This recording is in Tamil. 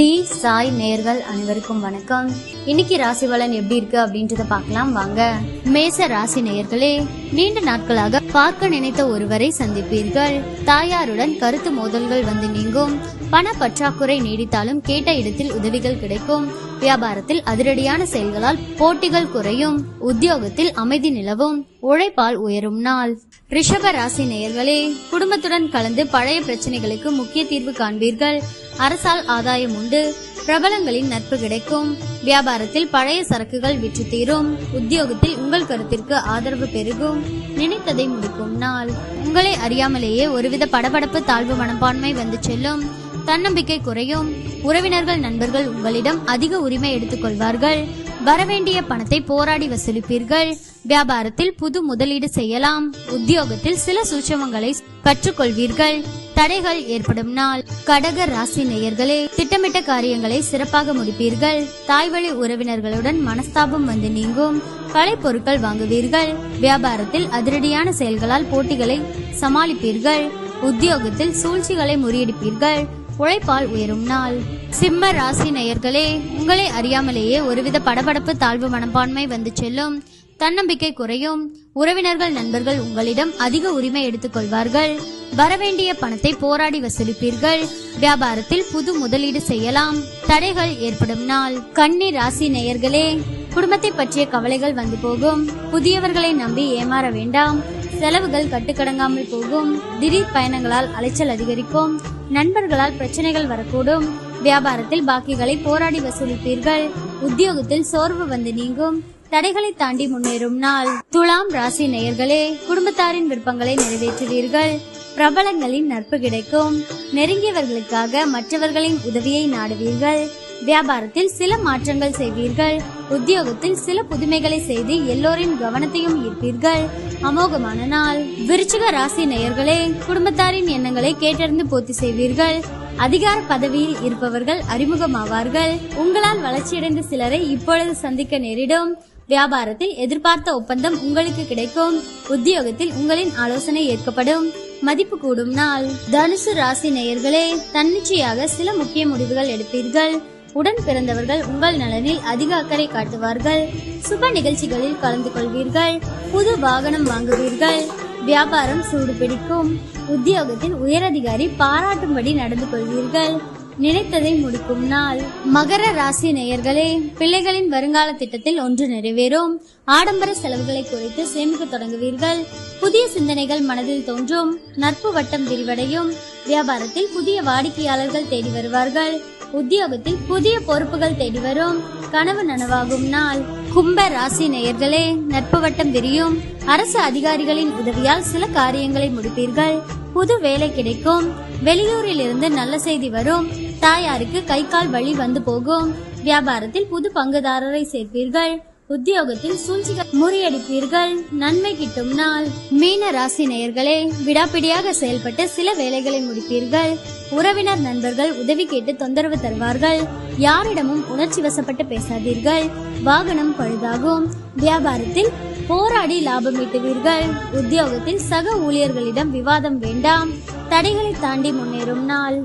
தி சாய் நேர்கள் அனைவருக்கும் வணக்கம். இன்னைக்கு ராசி பலன் எப்படி இருக்கு அப்படின்றத பார்க்கலாம். வாங்க. மேச ராசி நேயர்களே நீண்ட நாட்களாக பார்க்க நினைத்த ஒருவரை சந்திப்பீர்கள். தாயாருடன் கருத்து மோதல்கள் வந்து நீங்கும். பண பற்றாக்குறை நீடித்தாலும் கேட்ட இடத்தில் உதவிகள் கிடைக்கும். வியாபாரத்தில் அதிரடியான செயல்களால் போட்டிகள் குறையும். உத்தியோகத்தில் அமைதி நிலவும். உழைப்பால் உயரும் நாள். ரிஷப ராசி நேயர்களே குடும்பத்துடன் கலந்து பழைய பிரச்சனைகளுக்கு முக்கிய தீர்வு காண்பீர்கள். அரசால் ஆதாயம் உண்டு. பிரபலங்களின் நட்பு கிடைக்கும். வியாபாரத்தில் பழைய சரக்குகள் விற்று தீரும். உத்தியோகத்தில் உங்கள் கருத்திற்கு ஆதரவு பெருகும். நினைத்ததை முடிக்கும் நாள். உங்களை அறியாமலேயே ஒருவித படபடப்பு தாழ்வு மனப்பான்மை வந்து செல்லும். தன்னம்பிக்கை குறையும். உறவினர்கள் நண்பர்கள் உங்களிடம் அதிக உரிமை எடுத்துக் கொள்வார்கள் வரவேண்டிய பணத்தை போராடி வசூலிப்பீர்கள். வியாபாரத்தில் புது முதலீடு செய்யலாம். உத்தியோகத்தில் சில சூட்சமங்களை கற்றுக்கொள்வீர்கள். தடைகள் ஏற்படும் நாள். கடக ராசி நேயர்களே திட்டமிட்ட காரியங்களை சிறப்பாக முடிப்பீர்கள். தாய்வழி உறவினர்களுடன் மனஸ்தாபம் வந்து நீங்கும். கலை பொருட்கள் வாங்குவீர்கள். வியாபாரத்தில் அதிரடியான செயல்களால் போட்டிகளை சமாளிப்பீர்கள். உத்தியோகத்தில் சூழ்ச்சிகளை முறியடிப்பீர்கள். உழைப்பால் உயரும் நாள். சிம்ம ராசி நேயர்களே உங்களை அறியாமலேயே ஒருவித படபடப்பு தாழ்வு மனப்பான்மை வந்து செல்லும். தன்னம்பிக்கை குறையும். உறவினர்கள் நண்பர்கள் உங்களிடம் அதிக உரிமை எடுத்துக் கொள்வார்கள். வரவேண்டிய பணத்தை போராடி வசூலிப்பீர்கள். வியாபாரத்தில் புது முதலீடு செய்யலாம். தடைகள் ஏற்படும் நாள். கன்னி ராசி நேயர்களே குடும்பத்தை பற்றிய கவலைகள் வந்து போகும். புதியவர்களை நம்பி ஏமாற வேண்டாம். செலவுகள் கட்டுக்கடங்காமல் போகும். திடீர் பயணங்களால் அலைச்சல் அதிகரிக்கும். நண்பர்களால் பிரச்சனைகள் வரக்கூடும். வியாபாரத்தில் பாக்கிகளை போராடி வசூலிப்பீர்கள். உத்தியோகத்தில் சோர்வு வந்து நீங்கும். தடைகளை தாண்டி முன்னேறும் நாள். துலாம் ராசி நேயர்களே குடும்பத்தாரின் விருப்பங்களை நிறைவேற்றுவீர்கள். பிரபலங்களின் நட்பு கிடைக்கும். நெருங்கியவர்களுக்காக மற்றவர்களின் உதவியை நாடுவீர்கள். வியாபாரத்தில் சில மாற்றங்கள் செய்வீர்கள். உத்தியோகத்தில் சில புதுமைகளை செய்து எல்லோரின் கவனத்தையும் ஈர்ப்பீர்கள். அமோகமான நாள். விருச்சிக ராசி நேயர்களே குடும்பத்தாரின் எண்ணங்களை கேட்டறிந்து பூர்த்தி செய்வீர்கள். அதிகார பதவியில் இருப்பவர்கள் அறிமுகமாவார்கள். உங்களால் வளர்ச்சியடைந்த சிலரை இப்பொழுது சந்திக்க நேரிடும். வியாபாரத்தில் எதிர்பார்த்த ஒப்பந்தம் உங்களுக்கு கிடைக்கும். உத்தியோகத்தில் உங்களின் ஆலோசனை ஏற்கப்படும். மதிப்பு கூடும் நாள். தனுசு ராசி நேயர்களே தன்னிச்சையாக சில முக்கிய முடிவுகள் எடுப்பீர்கள். உடன் பிறந்தவர்கள் உங்கள் நலனில் அதிக அக்கறை காட்டுவார்கள். சுப நிகழ்ச்சிகளில் கலந்து கொள்வீர்கள். புது வாகனம் வாங்குவீர்கள். வியாபாரம் சூடு பிடிக்கும் உத்தியோகத்தில் உயரதிகாரி பாராட்டும்படி நடந்து கொள்வீர்கள். நினைத்ததை முடிக்கும் நாள். மகர ராசி நேயர்களே பிள்ளைகளின் வருங்கால திட்டத்தில் ஒன்று நிறைவேறும். ஆடம்பர செலவுகளை குறைத்து சேமிக்க தொடங்குவீர்கள். புதிய சிந்தனைகள் மனதில் தோன்றும். நட்பு வட்டம் விரிவடையும். வியாபாரத்தில் புதிய வாடிக்கையாளர்கள் தேடி வருவார்கள். உத்தியோகத்தில் புதிய பொறுப்புகள் தேடி வரும். கனவு நனவாகும் நாள். கும்ப ராசி நேயர்களே நட்பு வட்டம் விரியும். அரசு அதிகாரிகளின் உதவியால் சில காரியங்களை முடிப்பீர்கள். புது வேலை கிடைக்கும். வெளியூரில் இருந்து நல்ல செய்தி வரும். தாயாருக்கு கை கால் வழி வந்து போகும். வியாபாரத்தில் புது பங்குதாரரை சேர்ப்பீர்கள். உத்தியோகத்தில் சூழ்ச்சிகள் முறியடிப்பீர்கள். நன்மை கிட்டும் நாள். மீன ராசி நேயர்களே விடாப்பிடியாக செயல்பட்டு சில வேலைகளை முடிப்பீர்கள். உறவினர் நண்பர்கள் உதவி கேட்டு தொந்தரவு தருவார்கள். யாரிடமும் உணர்ச்சி வசப்பட்டு பேசாதீர்கள். வாகனம் பழுதாகும். வியாபாரத்தில் போராடி லாபம் ஈட்டுவீர்கள் உத்தியோகத்தில் சக ஊழியர்களிடம் விவாதம் வேண்டாம். தடைகளை தாண்டி முன்னேறும் நாள்.